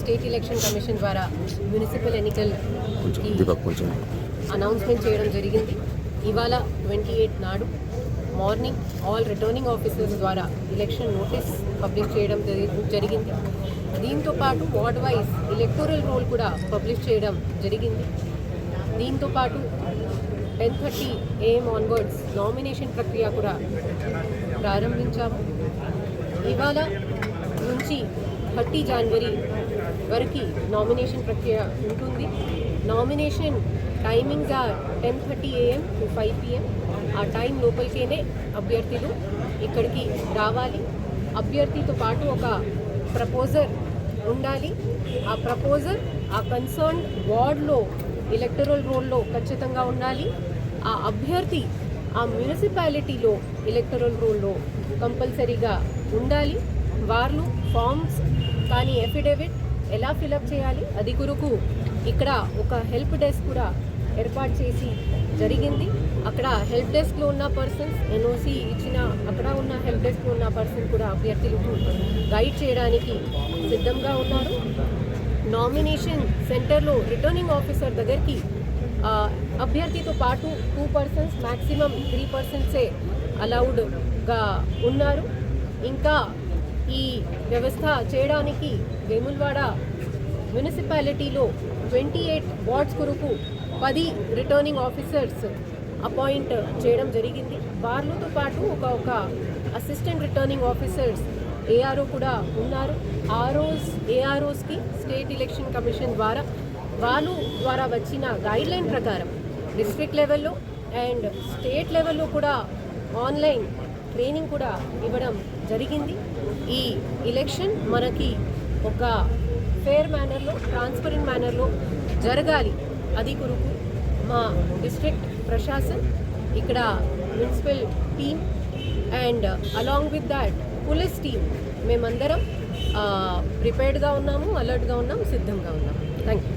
State election commission ద్వారా municipal ఎన్నికల కొంచెం దీపక్ కొంచెం. అనౌన్స్మెంట్ చేయడం జరిగింది. ఇవాళ ట్వంటీ ఎయిట్ నాడు మార్నింగ్ ఆల్ రిటర్నింగ్ ఆఫీసర్స్ ద్వారా ఎలక్షన్ నోటీస్ పబ్లిష్ చేయడం జరి- జరిగింది. దీంతో పాటు వార్డ్ వైజ్ ఎలక్టోరల్ రోల్ కూడా పబ్లిష్ చేయడం జరిగింది. దీంతో పాటు ten thirty AM onwards nomination ప్రక్రియ కూడా ప్రారంభించాము. ఇవాళ నుంచి థర్టీ జనవరి వరకు నామినేషన్ ప్రక్రియ ఉంటుంది. Nomination timings are ten thirty AM to five PM ఆ టైం లోపలికేనే అభ్యర్థులు ఇక్కడికి రావాలి. అభ్యర్థితో పాటు ఒక ప్రపోజర్ ఉండాలి. ఆ ప్రపోజర్ ఆ కన్సర్న్ వార్డ్లో ఎలక్టరల్ రోల్లో ఖచ్చితంగా ఉండాలి. ఆ అభ్యర్థి ఆ మున్సిపాలిటీలో ఎలక్టరల్ రోల్లో కంపల్సరీగా ఉండాలి. వాళ్ళు ఫామ్స్ కానీ ఎఫిడేవిట్ ఎలా ఫిలప్ చేయాలి? అది కొరకు ఇక్కడ ఒక హెల్ప్ డెస్క్ కూడా ఏర్పాటు చేసి జరిగింది. అక్కడ హెల్ప్ డెస్క్లో ఉన్న పర్సన్స్ ఎన్ఓసి ఇచ్చిన అక్కడ ఉన్న హెల్ప్ డెస్క్లో ఉన్న పర్సన్ కూడా అభ్యర్థులకు గైడ్ చేయడానికి సిద్ధంగా ఉన్నారు. నామినేషన్ సెంటర్లో రిటర్నింగ్ ఆఫీసర్ దగ్గరికి అభ్యర్థితో పాటు టూ పర్సన్స్ మ్యాక్సిమం త్రీ పర్సన్సే అలౌడ్గా ఉన్నారు. ఇంకా ఈ వ్యవస్థ చేయడానికి వేములవాడ మున్సిపాలిటీలో ట్వంటీ ఎయిట్ వార్డ్స్ కొరకు పది రిటర్నింగ్ ఆఫీసర్స్ అపాయింట్ చేయడం జరిగింది. వాళ్ళతో పాటు ఒక ఒక అసిస్టెంట్ రిటర్నింగ్ ఆఫీసర్స్ ఏఆర్ఓ కూడా ఉన్నారు. ఆర్ఓస్ ఏఆర్ఓస్కి స్టేట్ ఎలక్షన్ కమిషన్ ద్వారా వాళ్ళు ద్వారా వచ్చిన గైడ్లైన్ ప్రకారం డిస్ట్రిక్ట్ లెవెల్లో అండ్ స్టేట్ లెవెల్లో కూడా ఆన్లైన్ ట్రైనింగ్ కూడా ఇవ్వడం జరిగింది. ఈ ఎలక్షన్ మనకి ఒక ఫేర్ మేనర్లో ట్రాన్స్పరెంట్ మేనర్లో జరగాలి. అది కొరకు మా డిస్ట్రిక్ట్ ప్రశాసన్ ఇక్కడ municipal team and along with that police team మేమందరం ప్రిపేర్డ్గా ఉన్నాము అలర్ట్గా ఉన్నాము సిద్ధంగా ఉన్నాము. Thank you